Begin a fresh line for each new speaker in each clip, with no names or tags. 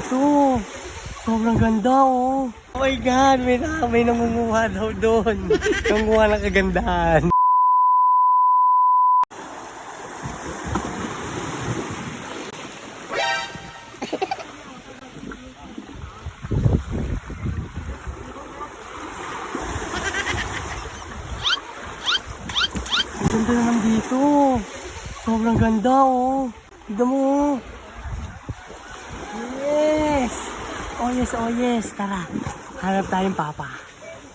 dito. Sobrang ganda oh. Oh my God, may, na, may nangunguha daw doon. nangunguha ng kagandahan. Ang ganda naman dito. Sobrang ganda oh. Tignan mo oh. Yes! Oh yes, oh yes. Tara. Hanap tayong papa.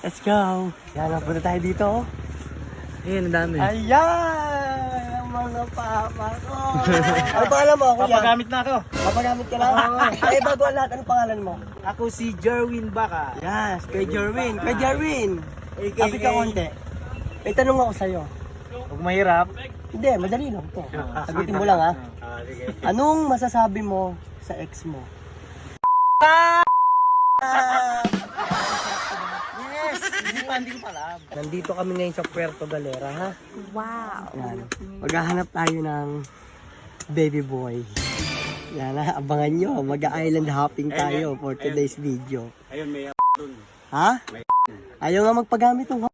Let's go. Yan, punta tayo dito.
Ayun, ang dami.
Ayan! Ang mga papa ko. ano pangalan mo, kuya?
Papagamit na ako.
Papagamit ka lang? Ay, bago ang lahat. Anong pangalan mo?
Ako si Jerwin Baka.
Yes, kay Jerwin. Kay Jerwin.
AKA
Kapit ka konti. May tanong ako sa'yo.
Huwag mahirap.
Hindi, madali lang to. Sagutin mo lang ha.
Ah.
Anong masasabi mo sa ex mo?
Yes! Hindi pa, hindi ko pa alam.
Nandito kami ngayon sa Puerto Galera, ha?
Wow.
Yan. Maghahanap tayo ng baby boy. Yan, ha? Abangan nyo. Mag-island hopping tayo for today's video.
Ayun, may dun.
Ha? Ayaw nga magpagamit ng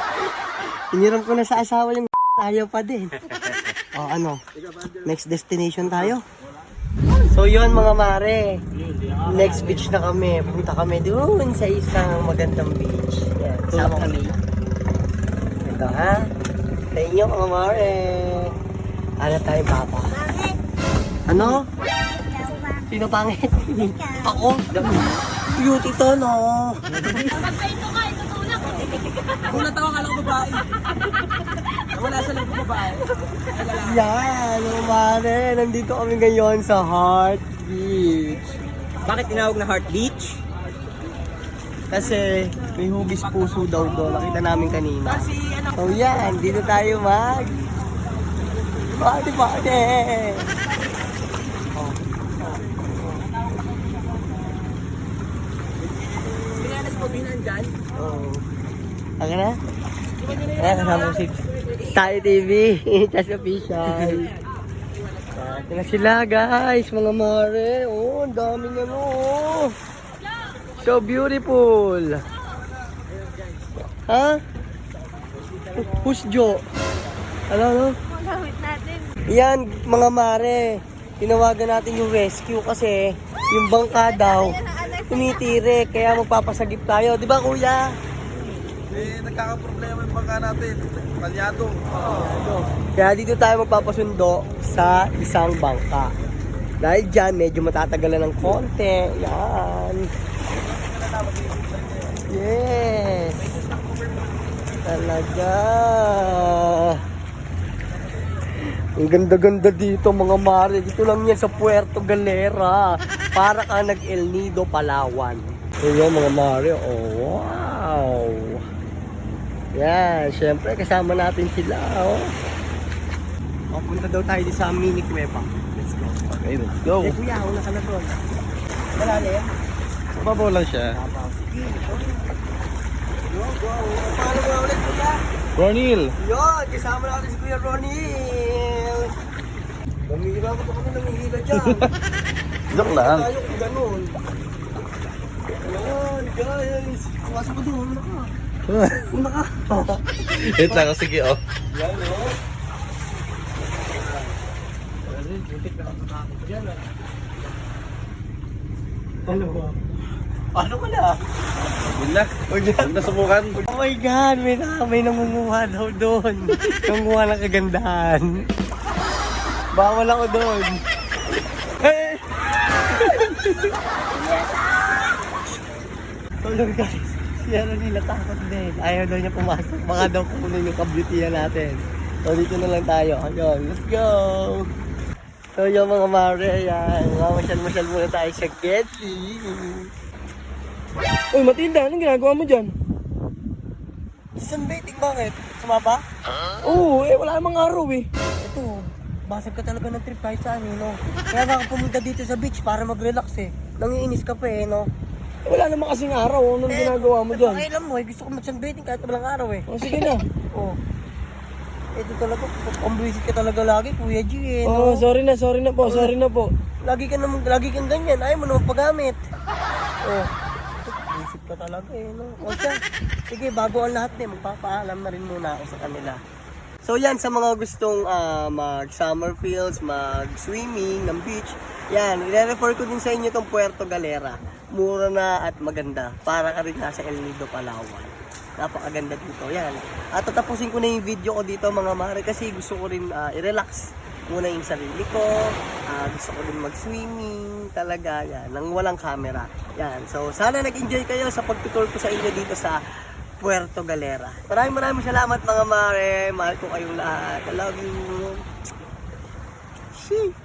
Iniram ko na sa asawa yung ayaw pa din. O ano? Next destination tayo? So yun mga mare. Next beach na kami. Punta kami doon sa isang magandang beach. Yan, sama kami. Ito ha. Sa inyo mga mare. Ano tayo papa? Ano? Sino pangit? Ako? Beauty to no.
Kung natawa ka lang babae. Wala sa lang babae.
Yan, mga mare. Nandito kami ngayon sa Heart Beach.
Bakit tinawag na Heart Beach?
Kasi may hugis puso daw doon. Nakita namin kanina. So yan, dito tayo mag... Party party!
Pinanas mo binandyan?
Oh. Aga na? Ayan, kasama si Tayo TV. Just official. Ito na sila guys, mga mare. Oh, ang daming ano. So beautiful. Ha? Who's Joe? Ano, ano?
Magamit natin.
Yan, mga mare. Tinawagan natin yung rescue kasi yung bangka daw tumitirik kaya magpapasagip tayo. Di ba kuya?
Eh, nagkakaproblema yung bangka natin. Kalyado.
Kaya dito tayo magpapasundo sa isang bangka. Dahil dyan, medyo matatagalan ng konti. Yan. Yes. Talaga. Ang ganda-ganda dito mga mare. Dito lang yan sa Puerto Galera. Para ka nag El Nido, Palawan. Ayan mga mare. Oh, wow. Yan, syempre kasama natin sila. Oh. O, punta daw tayo di sa mini kuweba. Let's go.
Okay, let's go.
Eh, kuya, una ka na doon. Malalim.
Mababaw lang siya.
Tabaw. Sige, go. Paano mo ulit, kuya?
Ronil!
Yun, kasama natin si Kuya Ronil. Mamihila ko pa kami namihila dyan.
Joke lang.
Tayo kung ganun. Ayan, guys. Pumasok ko doon. Una ka.
Wait lang, sige oh.
Yan. Ano ba? Ano ka na?
Yun lang.
Huwag
na subukan.
Oh my God, may, na, may nangunguha daw doon. nangunguha ng kagandahan. Bawal ako doon. Eh! Tulog guys. Ano nila takot din. Ayaw daw niya pumasok. Baka daw kunin yung kabutihan natin. So dito na lang tayo. Ayun, let's go! So yung mga mare, yan. Mamasyal-masyal muna tayo sa Getty.
Uy, Matilda, anong ginagawa mo dyan?
Sunbaiting bakit? Sumapa?
Oo, eh wala namang araw eh.
Ito, basag ka talaga ng trip kahit saan, eh, no? Kaya ka pumunta dito sa beach para mag-relax, eh. Nangiinis ka pa, eh, no?
Eh, wala namang kasing araw. Anong ginagawa mo dyan?
Pakailan mo, eh. Gusto ko mag-sunbaiting kahit walang araw, eh.
O sige na.
Oh. Ito talaga, pambuisit ka talaga lagi, Kuya G, eh,
Oh,
no?
sorry na, sorry na po, sorry na po.
lagi ka naman, lagi kang ganyan, ayaw mo naman paggamit. Oh, isip ka talaga eh, no? O siya, sige, bago ang lahat eh, magpapaalam na rin muna ako sa kanila. So yan, sa mga gustong ah, mag-summer fields, mag-swimming ng beach, yan, i-refer ko din sa inyo tong Puerto Galera. Mura na at maganda, para ka rin nasa El Nido, Palawan. Napakaganda dito, yan. At tatapusin ko na yung video ko dito mga mare kasi gusto ko rin ah, i-relax muna yung sarili ko. Ah, gusto ko rin mag-swimming talaga, yan, nang walang camera. Yan, so sana nag-enjoy kayo sa pagtutur ko sa inyo dito sa Puerto Galera. Maraming maraming salamat mga mare. Mahal ko kayong lahat. I love you. Sheesh.